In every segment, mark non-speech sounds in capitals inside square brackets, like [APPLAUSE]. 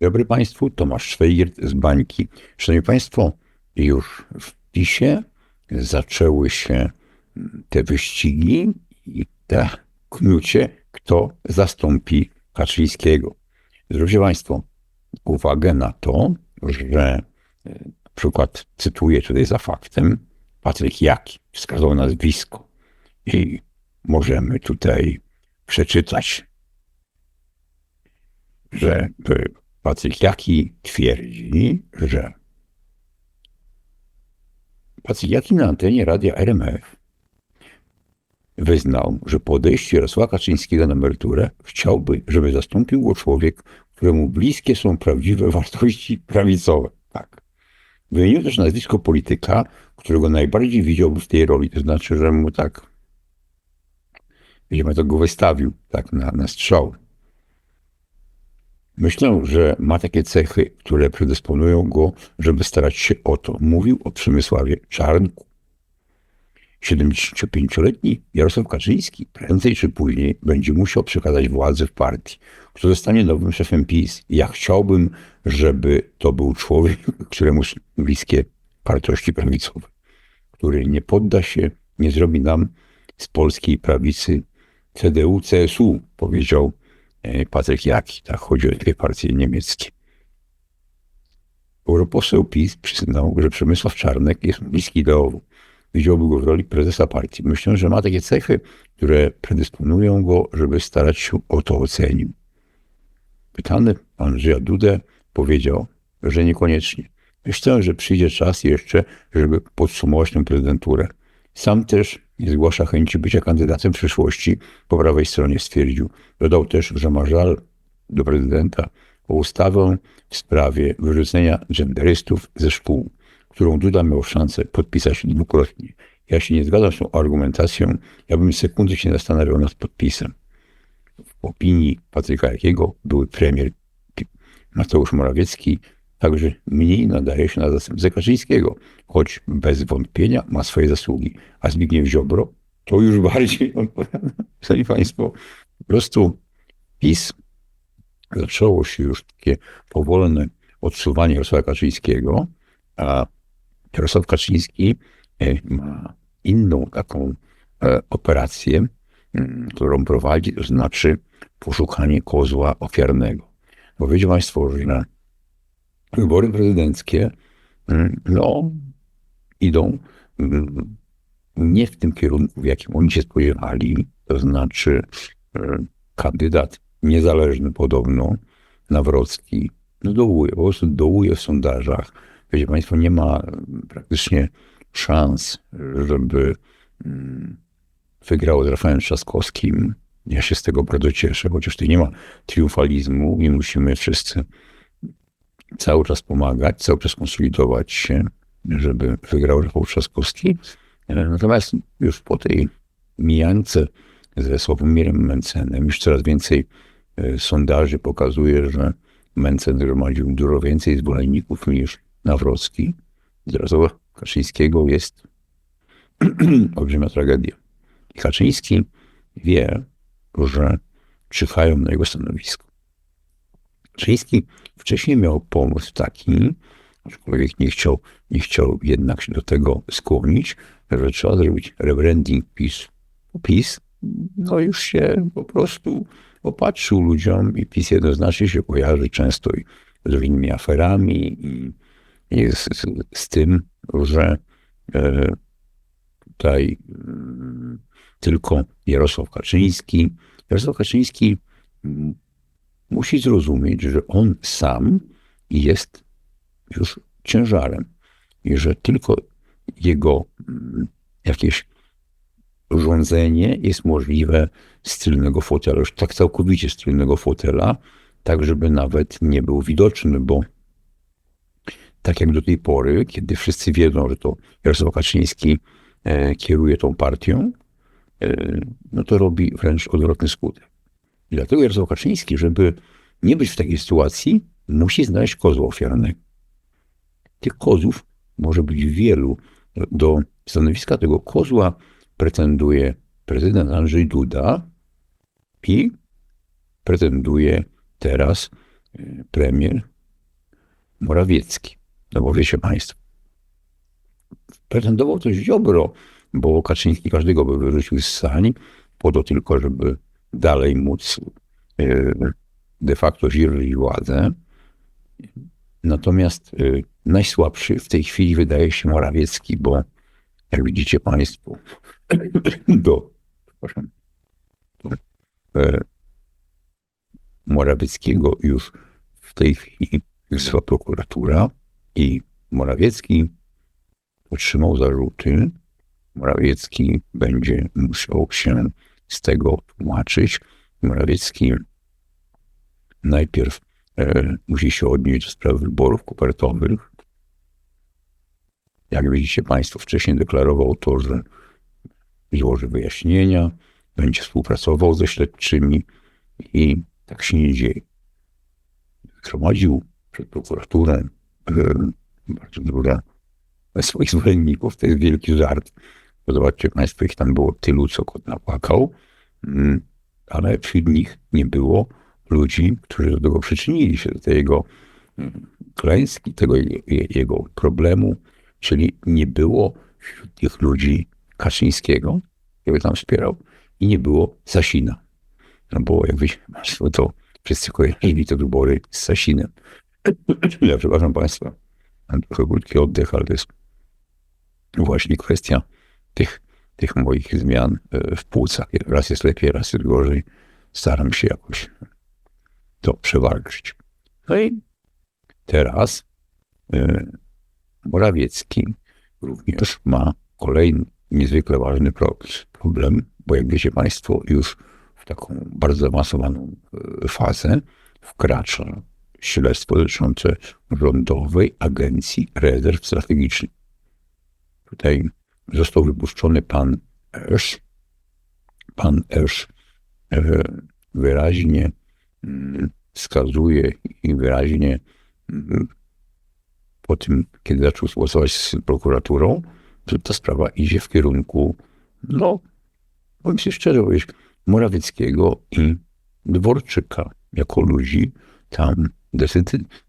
Dobry Państwu, Tomasz Szwejgiert z Bańki. Szanowni Państwo, już w PiSie zaczęły się te wyścigi i te knucie, kto zastąpi Kaczyńskiego. Zwróćcie Państwo uwagę na to, że na przykład cytuję tutaj za faktem Patryk Jaki, wskazał nazwisko i możemy tutaj przeczytać, że Patryk Jaki twierdzi, że Patryk Jaki na antenie radia RMF wyznał, że po odejściu Jarosława Kaczyńskiego na emeryturę chciałby, żeby zastąpił go człowiek, któremu bliskie są prawdziwe wartości prawicowe. Tak. Wymienił też nazwisko polityka, którego najbardziej widziałby w tej roli. To znaczy, że mu tak, wiemy, to go wystawił tak na, na strzał. Myślę, że ma takie cechy, które predysponują go, żeby starać się o to. Mówił o Przemysławie Czarnku. 75-letni Jarosław Kaczyński prędzej czy później będzie musiał przekazać władzę w partii. Kto zostanie nowym szefem PiS? Ja chciałbym, żeby to był człowiek, [LAUGHS] któremu bliskie wartości prawicowe, który nie podda się, nie zrobi nam z polskiej prawicy CDU, CSU, powiedział Patryk Jaki. Tak chodzi o dwie partie niemieckie. Europoseł PiS przyznał, że Przemysław Czarnek jest bliski ideowo widziałby go w roli prezesa partii. Myślę, że ma takie cechy, które predysponują go, żeby starać się o to ocenić. Pytany Andrzeja Dudę powiedział, że niekoniecznie. Myślę, że przyjdzie czas jeszcze, żeby podsumować tę prezydenturę. Sam też nie zgłasza chęci bycia kandydatem w przyszłości. Po prawej stronie stwierdził. Dodał też, że ma żal do prezydenta o ustawę w sprawie wyrzucenia genderystów ze szkół którą Duda miał szansę podpisać dwukrotnie. Ja się nie zgadzam z tą argumentacją. Ja bym sekundy się zastanawiał nad podpisem. W opinii Patryka Jakiego były premier Mateusz Morawiecki także mniej nadaje się na zastępcę Kaczyńskiego, choć bez wątpienia ma swoje zasługi. A Zbigniew Ziobro to już bardziej [LAUGHS] odpowiada. Szanowni Państwo, po prostu PiS zaczęło się już takie powolne odsuwanie Jarosława Kaczyńskiego, a Jarosław Kaczyński e, ma inną taką e, operację, którą prowadzi, to znaczy poszukanie kozła ofiarnego. Bo Państwo, że wybory prezydenckie mm, no, idą mm, nie w tym kierunku, w jakim oni się spodziewali, to znaczy e, kandydat niezależny podobno, Nawrocki, no dołuje, po prostu dołuje w sondażach, Wiecie Państwo, nie ma praktycznie szans, żeby wygrał z Rafałem Trzaskowskim. Ja się z tego bardzo cieszę, chociaż tutaj nie ma triumfalizmu i musimy wszyscy cały czas pomagać, cały czas konsolidować się, żeby wygrał Rafał Trzaskowski. Natomiast już po tej mijance ze Sławomirem Mencenem już coraz więcej e, sondaży pokazuje, że Mencen gromadził dużo więcej zwolenników niż Nawrocki z Jarosława Kaczyńskiego jest [CLEARS THROAT] olbrzymia tragedia. I Kaczyński wie, że czyhają na jego stanowisko. Kaczyński wcześniej miał pomysł taki, aczkolwiek nie chciał, nie chciał jednak się do tego skłonić, że trzeba zrobić rebranding PiS. PiS no już się po prostu opatrzył ludziom i PiS jednoznacznie się kojarzy często z różnymi aferami i jest z, z tym, że e, tutaj mm, tylko Jarosław Kaczyński. Jarosław Kaczyński mm, musi zrozumieć, że on sam jest już ciężarem i że tylko jego mm, jakieś urządzenie jest możliwe z tylnego fotela, już tak całkowicie z tylnego fotela, tak żeby nawet nie był widoczny, bo tak jak do tej pory, kiedy wszyscy wiedzą, że to Jarosław Kaczyński e, kieruje tą partią, e, no to robi wręcz odwrotny skutek. I dlatego Jarosław Kaczyński, żeby nie być w takiej sytuacji, musi znaleźć kozła ofiarnego. Tych kozłów może być wielu. Do stanowiska tego kozła pretenduje prezydent Andrzej Duda i pretenduje teraz y, premier Morawiecki. No bo wiecie Państwo, pretendował też Ziobro, bo Kaczyński każdego by wyrzucił z sali, po to tylko, żeby dalej móc y, de facto dzierżyć władzę. Natomiast y, najsłabszy w tej chwili wydaje się Morawiecki, bo jak widzicie Państwo, [COUGHS] do, przepraszam, do e, Morawieckiego już w tej chwili wysła prokuratura i Morawiecki otrzymał zarzuty. Morawiecki będzie musiał się z tego tłumaczyć. Morawiecki najpierw e, musi się odnieść do sprawy wyborów kopertowych. Jak widzicie Państwo, wcześniej deklarował to, że złoży wyjaśnienia, będzie współpracował ze śledczymi i tak się nie dzieje. Zgromadził przed prokuraturę e, bardzo dużo swoich zwolenników. To jest wielki żart. Zobaczcie Państwo, ich tam było tylu, co kot napłakał, mm, ale wśród nich nie było ludzi, którzy do tego przyczynili się, do tej jego mm, klęski, tego jego problemu, czyli nie było wśród tych ludzi Kaczyńskiego, który tam wspierał, i nie było Sasina. No bo jak wiecie Państwo, to wszyscy kojarzyli te wybory z Sasinem. Ja przepraszam Państwa, mam trochę krótki oddech, ale to jest właśnie kwestia tych, tych moich zmian e, w płucach. Raz jest lepiej, raz jest gorzej. Staram się jakoś to przewalczyć. No i teraz e, Morawiecki również ma kolejny niezwykle ważny problem, bo jak wiecie Państwo, już w taką bardzo zaawansowaną e, fazę wkracza śledztwo dotyczące Rządowej Agencji Rezerw Strategicznych. Tutaj został wypuszczony pan Esz. Pan Esz e, wyraźnie mm, wskazuje i wyraźnie mm, po tym, kiedy zaczął głosować z prokuraturą, że ta sprawa idzie w kierunku, no, powiem się szczerze, powiedzieć, Morawieckiego i Dworczyka, jako ludzi tam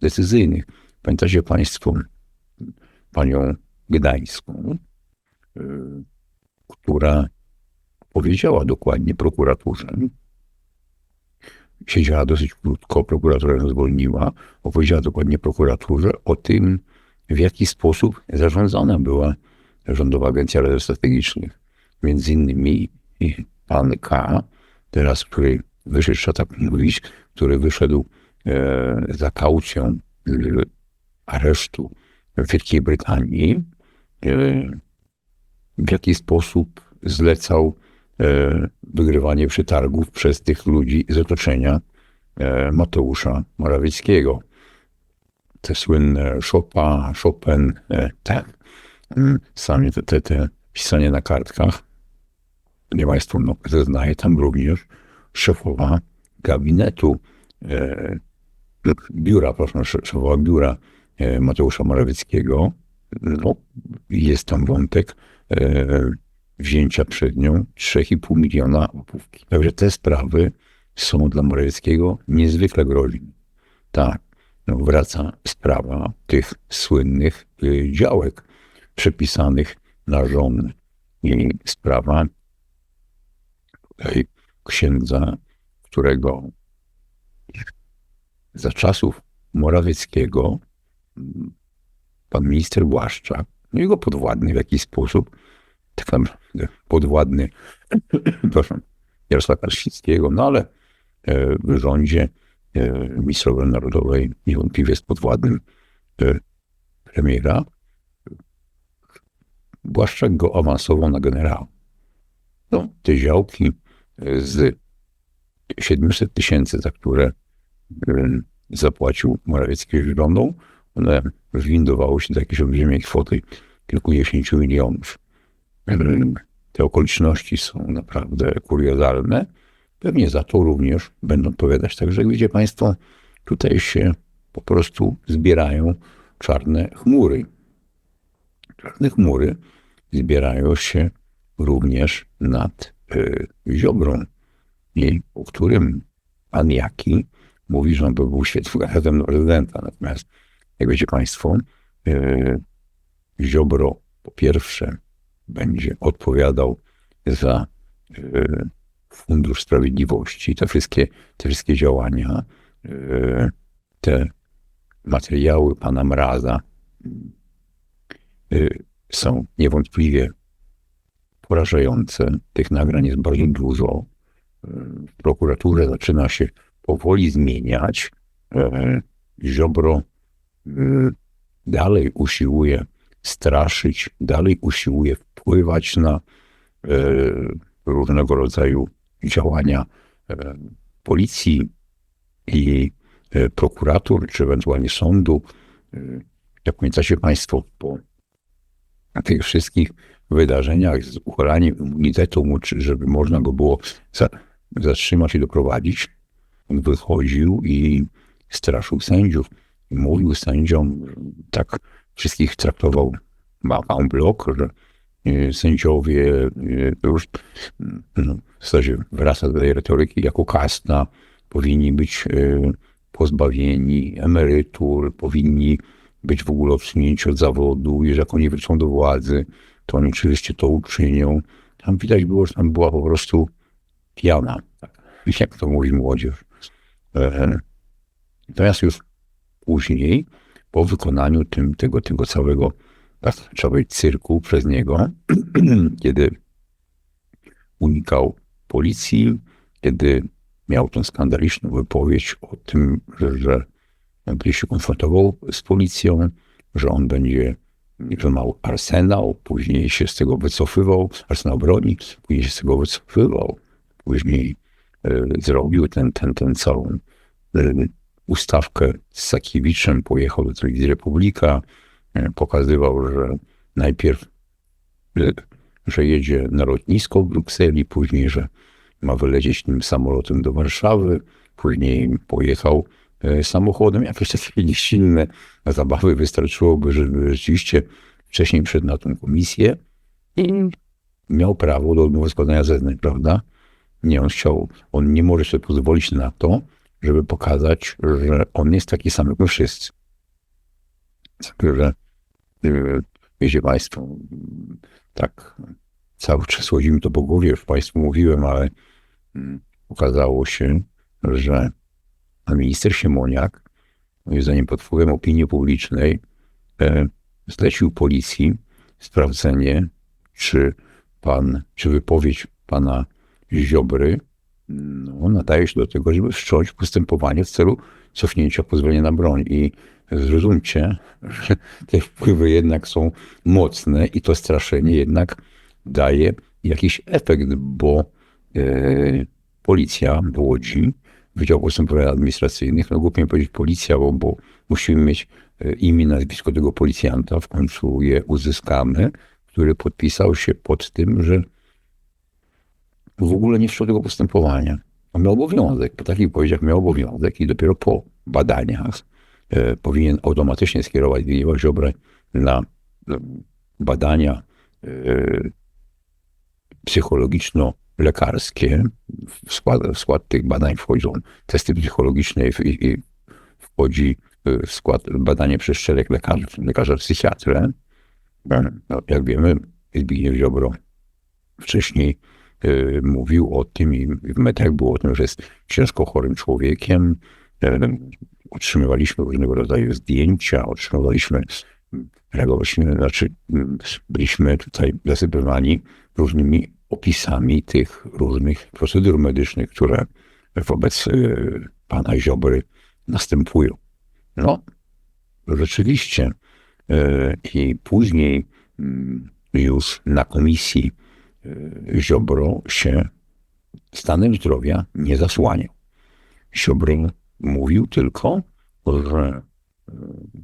decyzyjnych. Pamiętacie Państwo panią Gdańską, która powiedziała dokładnie prokuraturze, siedziała dosyć krótko, prokuratura ją zwolniła, opowiedziała dokładnie prokuraturze o tym, w jaki sposób zarządzana była Rządowa Agencja Rezerw Strategicznych. Między innymi pan K., teraz, który wyszedł, tak mówić, który wyszedł e, za kaucją aresztu w Wielkiej Brytanii, w jaki sposób zlecał e, wygrywanie przetargów przez tych ludzi z otoczenia e, Mateusza Morawieckiego. Te słynne Chopin, Chopin, e, tak, mm, sami te, te, te pisanie na kartkach. Nie Państwo no, zeznaje tam również szefowa gabinetu, biura, proszę, szefowa biura Mateusza Morawieckiego, no, jest tam wątek wzięcia przed nią 3,5 miliona łapówki. Także te sprawy są dla Morawieckiego niezwykle groźne. Tak, no, wraca sprawa tych słynnych y, działek przepisanych na żonę i sprawa tutaj księdza, którego za czasów Morawieckiego pan minister Błaszczak, no jego podwładny w jakiś sposób, tak naprawdę podwładny, [COUGHS] proszę, Jarosława Kaczyńskiego, no ale e, w rządzie e, obrony narodowej niewątpliwie jest podwładnym e, premiera. Błaszczak go awansował na generała. No, te działki z 700 tysięcy, za które zapłacił Morawiecki żoną, one zwindowało się do jakiejś olbrzymiej kwoty kilkudziesięciu milionów. Te okoliczności są naprawdę kuriozalne. Pewnie za to również będą odpowiadać. Także jak widzicie Państwo, tutaj się po prostu zbierają czarne chmury. Czarne chmury zbierają się również nad y, Ziobrą, i, o którym pan Jaki mówi, że on by był świetnym kandydatem do prezydenta. Natomiast, jak wiecie Państwo, yy, Ziobro po pierwsze będzie odpowiadał za yy, Fundusz Sprawiedliwości, te wszystkie, te wszystkie działania, yy, te materiały pana Mraza są niewątpliwie porażające. Tych nagrań jest bardzo dużo. W prokuraturze zaczyna się powoli zmieniać. E, Ziobro e, dalej usiłuje straszyć, dalej usiłuje wpływać na e, różnego rodzaju działania policji i prokuratur, czy ewentualnie sądu. Jak pamiętacie Państwo, po tych wszystkich wydarzeniach z uchwalaniem immunitetu, żeby można go było zatrzymać i doprowadzić, on wychodził i straszył sędziów. Mówił sędziom, tak wszystkich traktował en blok, że e, sędziowie e, już no, w zasadzie wraca do tej retoryki jako kasta, powinni być e, pozbawieni emerytur, powinni być w ogóle odsunięci od zawodu, jeżeli jak oni wrócą do władzy, to oni oczywiście to uczynią. Tam widać było, że tam była po prostu piana. Tak. Jak to mówi młodzież. E, natomiast już później, po wykonaniu tym, tego, tego całego, całej cyrku przez niego, [CLEARS THROAT] kiedy unikał policji, kiedy miał tą skandaliczną wypowiedź o tym, że, że się konfrontował z policją, że on będzie, że miał arsenał, później się z tego wycofywał, arsenał broni, później się z tego wycofywał, później e, zrobił ten, ten, ten całą e, ustawkę z Sakiewiczem, pojechał do telewizji Republika, e, pokazywał, że najpierw, że jedzie na lotnisko w Brukseli, później, że ma wylecieć tym samolotem do Warszawy, później pojechał samochodem. Jakieś takie [LAUGHS] silne zabawy wystarczyłoby, żeby rzeczywiście wcześniej przed na tę komisję i miał prawo do odmowy składania zeznań, prawda? Nie, on chciał, on nie może sobie pozwolić na to, żeby pokazać, że on jest taki sam jak my wszyscy. Że, y, wiecie Państwo, tak cały czas chodzi mi to po głowie, już Państwu mówiłem, ale mm, okazało się, że minister Siemoniak, moim zdaniem pod wpływem opinii publicznej, e, zlecił policji sprawdzenie, czy pan, czy wypowiedź pana Ziobry no, nadaje się do tego, żeby wszcząć postępowanie w celu cofnięcia pozwolenia na broń. I zrozumcie, że te wpływy jednak są mocne i to straszenie jednak daje jakiś efekt, bo e, policja w Łodzi, Wydział Postępowań Administracyjnych, no głupio powiedzieć policja, bo, bo musimy mieć e, imię, nazwisko tego policjanta, w końcu je uzyskamy, który podpisał się pod tym, że w ogóle nie wszczął tego postępowania. On miał obowiązek, po takich powiedziach miał obowiązek i dopiero po badaniach e, powinien automatycznie skierować Zbigniewa Ziobrę na badania e, psychologiczno-lekarskie. W skład, w skład tych badań wchodzą testy psychologiczne i, i wchodzi e, w skład badanie przez szereg lekarzy, lekarza psychiatrę. No, jak wiemy, Zbigniew Ziobro wcześniej mówił o tym i w mediach było o tym, że jest ciężko chorym człowiekiem. Otrzymywaliśmy różnego rodzaju zdjęcia, otrzymywaliśmy, reagowaliśmy, znaczy byliśmy tutaj zasypywani różnymi opisami tych różnych procedur medycznych, które wobec y, pana Ziobry następują. No, rzeczywiście. Y, I później mm, już na komisji Y, Ziobro się stanem zdrowia nie zasłaniał. Ziobro mówił tylko, że y,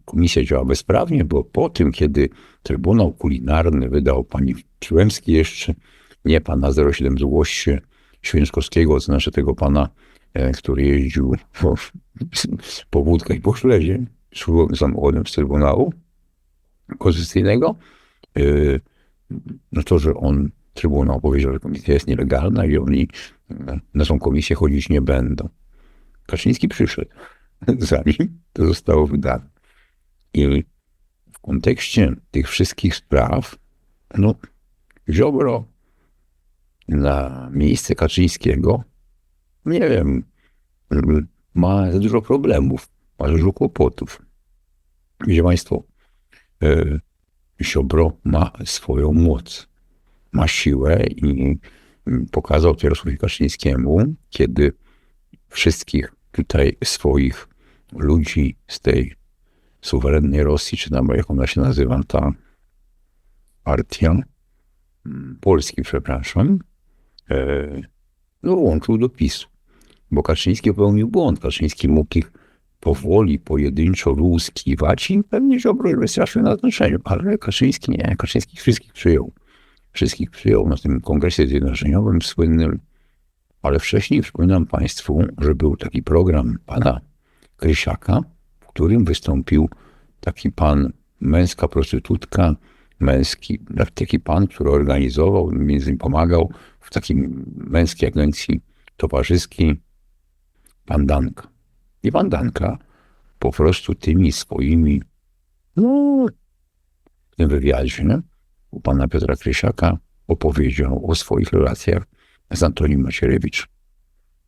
komisja działa bezprawnie, bo po tym, kiedy Trybunał Kulinarny wydał pani Przyłębski jeszcze, nie pana 07 Złoście Święczkowskiego, to znaczy tego pana, e, który jeździł po, po wódkę i po szlezie, samochodem z Trybunału Konstytucyjnego, y, no to, że on Trybunał powiedział, że komisja jest nielegalna i oni na tą komisję chodzić nie będą. Kaczyński przyszedł, [LAUGHS] zanim to zostało wydane. I w kontekście tych wszystkich spraw, no, Ziobro na miejsce Kaczyńskiego, nie wiem, ma za dużo problemów, ma dużo kłopotów. Wiecie Państwo, e, Ziobro ma swoją moc, ma siłę i pokazał to Jarosławowi Kaczyńskiemu, kiedy wszystkich tutaj swoich ludzi z tej suwerennej Rosji, czy tam jak ona się nazywa, ta partia, Polski, przepraszam, e, no łączył do PiSu. Bo Kaczyński popełnił błąd. Kaczyński mógł ich powoli, pojedynczo luskiwać i pewnie Ziobro wystraszył na znaczeniu, ale Kaczyński nie. Kaczyński wszystkich przyjął. Wszystkich przyjął na tym kongresie zjednoczeniowym słynnym, ale wcześniej przypominam Państwu, że był taki program pana Krysiaka, w którym wystąpił taki pan, męska prostytutka, męski, taki pan, który organizował, między innymi pomagał w takiej męskiej agencji towarzyskiej, pan Danka. I pan Danka po prostu tymi swoimi, no, w tym wywiadzie u pana Piotra Krysiaka opowiedział o swoich relacjach z Antonim Macierewicz.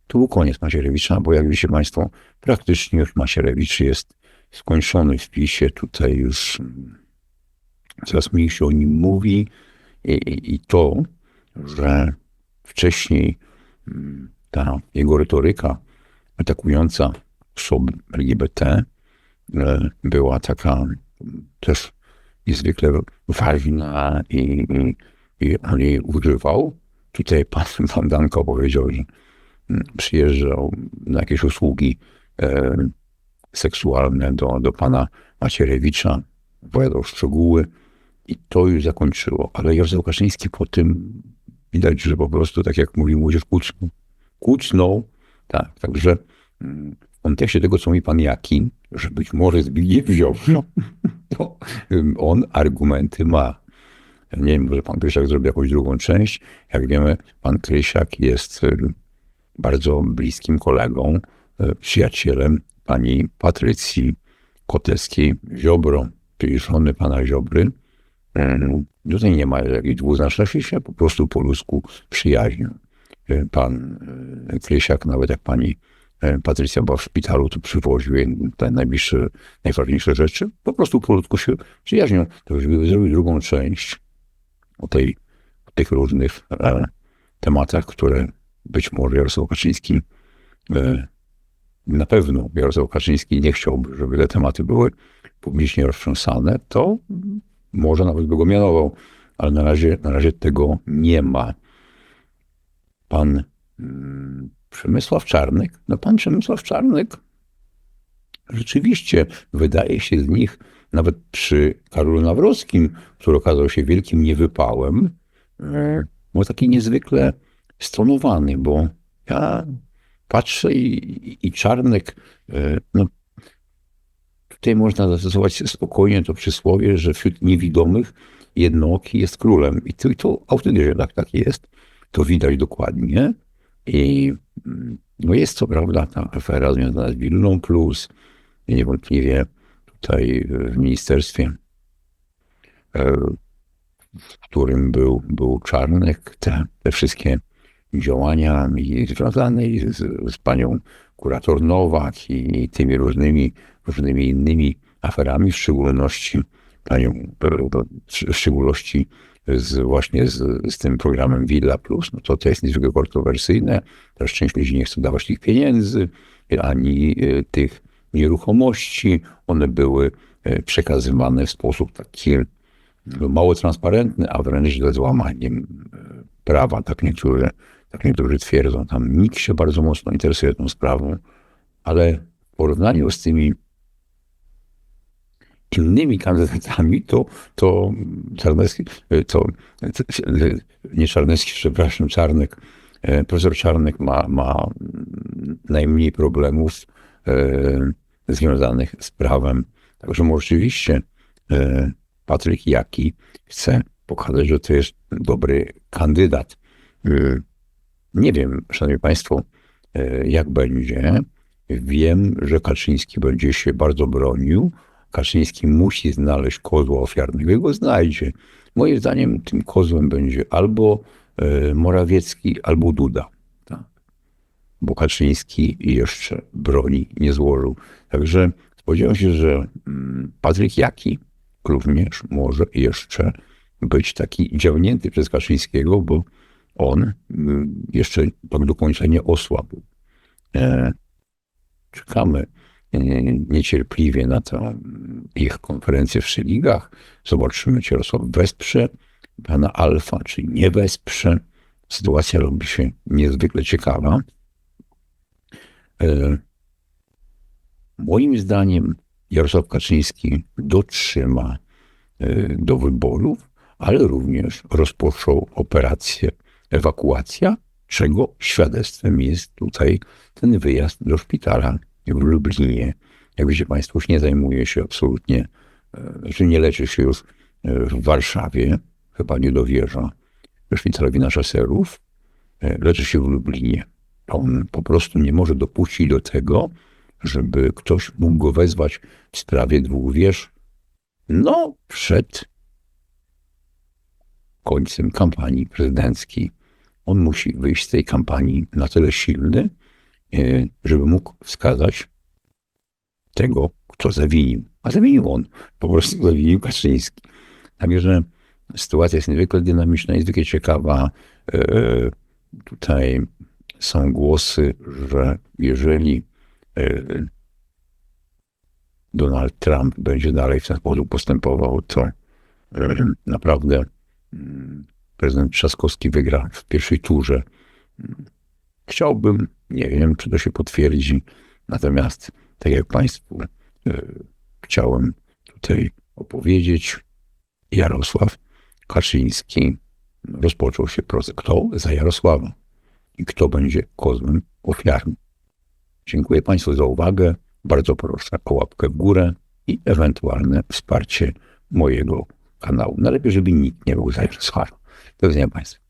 Tu był koniec Macierewicza, bo jak wiecie Państwo, praktycznie już Macierewicz jest skończony w PiSie. Tutaj już coraz mniej się o nim mówi i, i to, że wcześniej mm, ta jego retoryka atakująca osoby LGBT e, była taka też niezwykle ważna i, i, i on jej używał. Tutaj pan, [LAUGHS] pan Danko powiedział, że mm, przyjeżdżał na jakieś usługi e, seksualne do, do pana Macierewicza, opowiadał szczegóły i to już zakończyło. Ale Jarosław Kaczyński po tym widać, że po prostu, tak jak mówi młodzież, kucnął. Kucnął, tak, także mm, w kontekście tego, co mówi pan Jaki, że być może Zbigniew Ziobro, to on argumenty ma. Nie wiem, może pan Krysiak zrobi jakąś drugą część. Jak wiemy, pan Krysiak jest bardzo bliskim kolegą, e, przyjacielem pani Patrycji Koteckiej-Ziobro, czyli żony pana Ziobry. Tutaj nie ma jakiejś dwuznaczności się, po prostu po ludzku przyjaźnią. E, pan Krysiak, nawet jak pani Patrycja była w szpitalu, to przywoził jej te najbliższe, najważniejsze rzeczy. Po prostu ludzku się przyjaźnią. To żeby zrobić drugą część o, tej, o tych różnych e, tematach, które być może Jarosław Kaczyński e, na pewno Jarosław Kaczyński nie chciałby, żeby te tematy były publicznie roztrząsane, to może nawet by go mianował, ale na razie, na razie tego nie ma. Pan mm, Przemysław Czarnek, no pan Przemysław Czarnek rzeczywiście wydaje się z nich, nawet przy Karolu Nawrockim, który okazał się wielkim niewypałem, był taki niezwykle stonowany, bo ja patrzę i, i Czarnek, e, no, tutaj można zastosować spokojnie to przysłowie, że wśród niewidomych jednooki jest królem. I to, i to autentycznie tak, tak jest. To widać dokładnie. I no jest co prawda ta afera związana z Willą Plus. I niewątpliwie tutaj w ministerstwie, e, w którym był, był Czarnek, te, te wszystkie działania związane z, z panią kurator Nowak i tymi różnymi, różnymi innymi aferami, w szczególności panią, w szczególności z, właśnie z, z tym programem Villa Plus, no to to jest niezwykle kontrowersyjne. Teraz część ludzi nie chce dawać tych pieniędzy, ani e, tych nieruchomości. One były e, przekazywane w sposób taki no, mało transparentny, a wręcz ze złamaniem e, prawa. Tak niektórzy, tak niektórzy twierdzą. Tam nikt się bardzo mocno interesuje tą sprawą, ale w porównaniu z tymi innymi kandydatami, to, to Czarnecki, to, nie Czarnecki, przepraszam, Czarnek, e, profesor Czarnek ma, ma najmniej problemów e, związanych z prawem. Także oczywiście e, Patryk Jaki chce pokazać, że to jest dobry kandydat. Nie wiem, szanowni państwo, jak będzie, Wiem, że Kaczyński będzie się bardzo bronił. Kaczyński musi znaleźć kozła ofiarnego i go znajdzie. Moim zdaniem tym kozłem będzie albo e, Morawiecki, albo Duda. Tak. Bo Kaczyński jeszcze broni nie złożył. Także spodziewam się, że mm, Patryk Jaki również może jeszcze być taki działnięty przez Kaczyńskiego, bo on mm, jeszcze tak do końca nie osłabł. E, czekamy niecierpliwie na tę mm, ich konferencję w Szyligach. Zobaczymy, czy Jarosław wesprze pana Alfa, czy nie wesprze. Sytuacja robi się niezwykle ciekawa. E, moim zdaniem Jarosław Kaczyński dotrzyma e, do wyborów, ale również rozpoczął operację ewakuacja, czego świadectwem jest tutaj ten wyjazd do szpitala w Lublinie. Jak wiecie Państwo, już nie zajmuje się absolutnie, znaczy nie leczy się już e, w Warszawie, chyba nie dowierza szpitalowi na szaserów, e, leczy się w Lublinie. On po prostu nie może dopuścić do tego, żeby ktoś mógł go wezwać w sprawie dwóch wież, no przed końcem kampanii prezydenckiej. On musi wyjść z tej kampanii na tyle silny, żeby mógł wskazać tego, kto zawinił. A zawinił on. Po prostu zawinił Kaczyński. Także sytuacja jest niezwykle dynamiczna, niezwykle ciekawa. E, Tutaj są głosy, że jeżeli e, Donald Trump będzie dalej w ten sposób postępował, to e, naprawdę mm, prezydent Trzaskowski wygra w pierwszej turze. Chciałbym, nie wiem, czy to się potwierdzi, natomiast tak jak Państwu e, chciałem tutaj opowiedzieć, Jarosław Kaczyński rozpoczął się proces. Kto za Jarosława? I kto będzie kozłem ofiarnym? Dziękuję Państwu za uwagę. Bardzo proszę o łapkę w górę i ewentualne wsparcie mojego kanału. Najlepiej, żeby nikt nie był za Jarosława. Do widzenia Państwu.